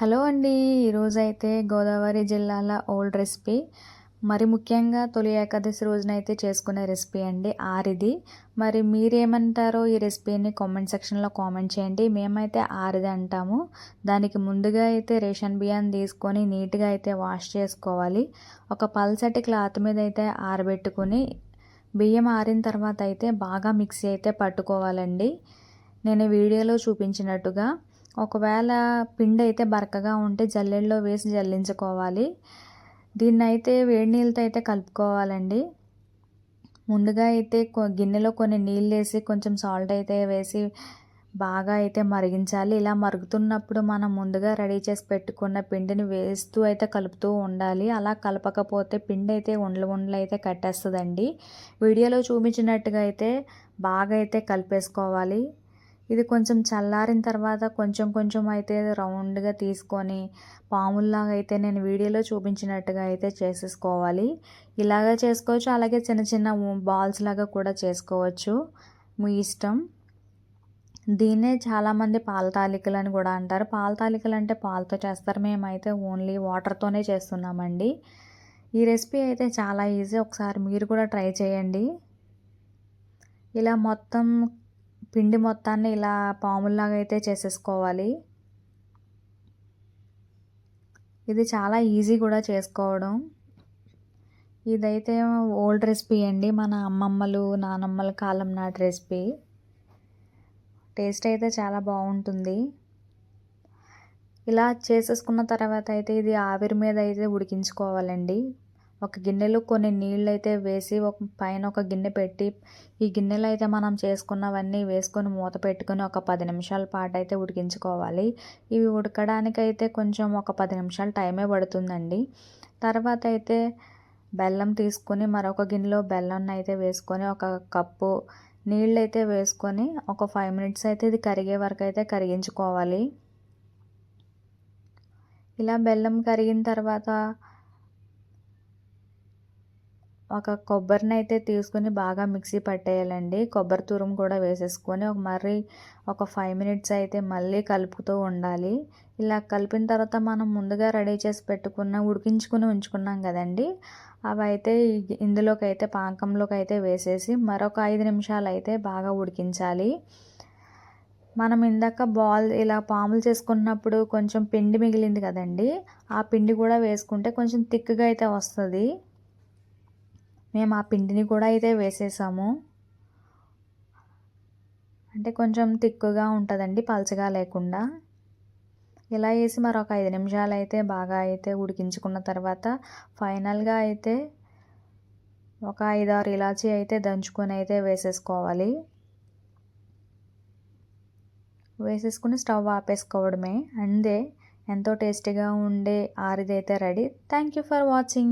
Hello అండి. ఈరోజైతే గోదావరి జిల్లాల ఓల్డ్ రెసిపీ. మరి ముఖ్యంగా తొలి ఏకాదశి రోజునైతే చేసుకునే రెసిపీ అండి ఆరిది. మరి మీరేమంటారో ఈ రెసిపీని కామెంట్ సెక్షన్లో కామెంట్ చేయండి. మేమైతే ఆరిది అంటాము. దానికి ముందుగా అయితే రేషన్ బియ్యాన్ని తీసుకొని నీట్గా అయితే వాష్ చేసుకోవాలి. ఒక పల్సటి క్లాత్ మీద అయితే ఆరబెట్టుకుని బియ్యం ఆరిన తర్వాత అయితే బాగా మిక్సీ అయితే పట్టుకోవాలండి. నేను వీడియోలో చూపించినట్టుగా ఒకవేళ పిండి అయితే బరకగా ఉంటే జల్లెల్లో వేసి జల్లించుకోవాలి. దీన్ని అయితే వేడి నీళ్ళతో అయితే కలుపుకోవాలండి. ముందుగా అయితే గిన్నెలో కొన్ని నీళ్ళు వేసి కొంచెం సాల్ట్ అయితే వేసి బాగా అయితే మరిగించాలి. ఇలా మరుగుతున్నప్పుడు మనం ముందుగా రెడీ చేసి పెట్టుకున్న పిండిని వేస్తూ అయితే కలుపుతూ ఉండాలి. అలా కలపకపోతే పిండి అయితే ఉండలు ఉండలు అయితే కట్టేస్తుందండి. వీడియోలో చూపించినట్టుగా అయితే బాగా అయితే కలిపేసుకోవాలి. ఇది కొంచెం చల్లారిన తర్వాత కొంచెం కొంచెం అయితే రౌండ్గా తీసుకొని పాముల్లాగా అయితే నేను వీడియోలో చూపించినట్టుగా అయితే చేసేసుకోవాలి. ఇలాగా చేసుకోవచ్చు. అలాగే చిన్న చిన్న బాల్స్ లాగా కూడా చేసుకోవచ్చు. మీ ఇష్టం. దీన్నే చాలామంది పాల తాలికలు అని కూడా అంటారు. పాల తాలికలు అంటే పాలతో చేస్తారు. మేమైతే ఓన్లీ వాటర్తోనే చేస్తున్నామండి. ఈ రెసిపీ అయితే చాలా ఈజీ. ఒకసారి మీరు కూడా ట్రై చేయండి. ఇలా మొత్తం పిండి మొత్తాన్ని ఇలా పాముల్లాగా అయితే చేసేసుకోవాలి. ఇది చాలా ఈజీ కూడా చేసుకోవడం. ఇదైతే ఓల్డ్ రెసిపీ అండి. మన అమ్మమ్మలు నానమ్మల కాలం నాటి రెసిపీ. టేస్ట్ అయితే చాలా బాగుంటుంది. ఇలా చేసేసుకున్న తర్వాత అయితే ఇది ఆవిరి మీద అయితే ఉడికించుకోవాలండి. ఒక గిన్నెలో కొన్ని నీళ్ళు అయితే వేసి ఒక పైన ఒక గిన్నె పెట్టి ఈ గిన్నెలో అయితే మనం చేసుకున్నవన్నీ వేసుకొని మూత పెట్టుకొని ఒక పది నిమిషాల పాటు అయితే ఉడికించుకోవాలి. ఇవి ఉడకడానికైతే కొంచెం ఒక పది నిమిషాలు టైమే పడుతుందండి. తర్వాత అయితే బెల్లం తీసుకొని మరొక గిన్నెలో బెల్లం అయితే వేసుకొని ఒక కప్పు నీళ్ళు అయితే వేసుకొని ఒక ఫైవ్ మినిట్స్ అయితే ఇది కరిగే వరకు అయితే కరిగించుకోవాలి. ఇలా బెల్లం కరిగిన తర్వాత ఒక కొబ్బరిని అయితే తీసుకుని బాగా మిక్సీ పట్టేయాలండి. కొబ్బరి తురుము కూడా వేసేసుకొని ఒక మరీ ఒక ఫైవ్ మినిట్స్ అయితే మళ్ళీ కలుపుతూ ఉండాలి. ఇలా కలిపిన తర్వాత మనం ముందుగా రెడీ చేసి పెట్టుకున్న ఉడికించుకుని ఉంచుకున్నాం కదండి. అవి అయితే ఇందులోకి అయితే పాకంలోకి అయితే వేసేసి మరొక ఐదు నిమిషాలు అయితే బాగా ఉడికించాలి. మనం ఇందాక బాల్ ఇలా పాములు చేసుకున్నప్పుడు కొంచెం పిండి మిగిలింది కదండి. ఆ పిండి కూడా వేసుకుంటే కొంచెం థిక్గా అయితే వస్తుంది. మేము ఆ పిండిని కూడా అయితే వేసేసాము. అంటే కొంచెం తిక్కుగా ఉంటుందండి పలచగా లేకుండా. ఇలా వేసి మరొక ఐదు నిమిషాలు అయితే బాగా అయితే ఉడికించుకున్న తర్వాత ఫైనల్గా అయితే ఒక ఐదారు ఇలాచీ అయితే దంచుకొని అయితే వేసేసుకోవాలి. వేసేసుకుని స్టవ్ ఆపేసుకోవడమే. అందే ఎంతో టేస్టీగా ఉండే ఆరిదైతే ready. Thank you for watching.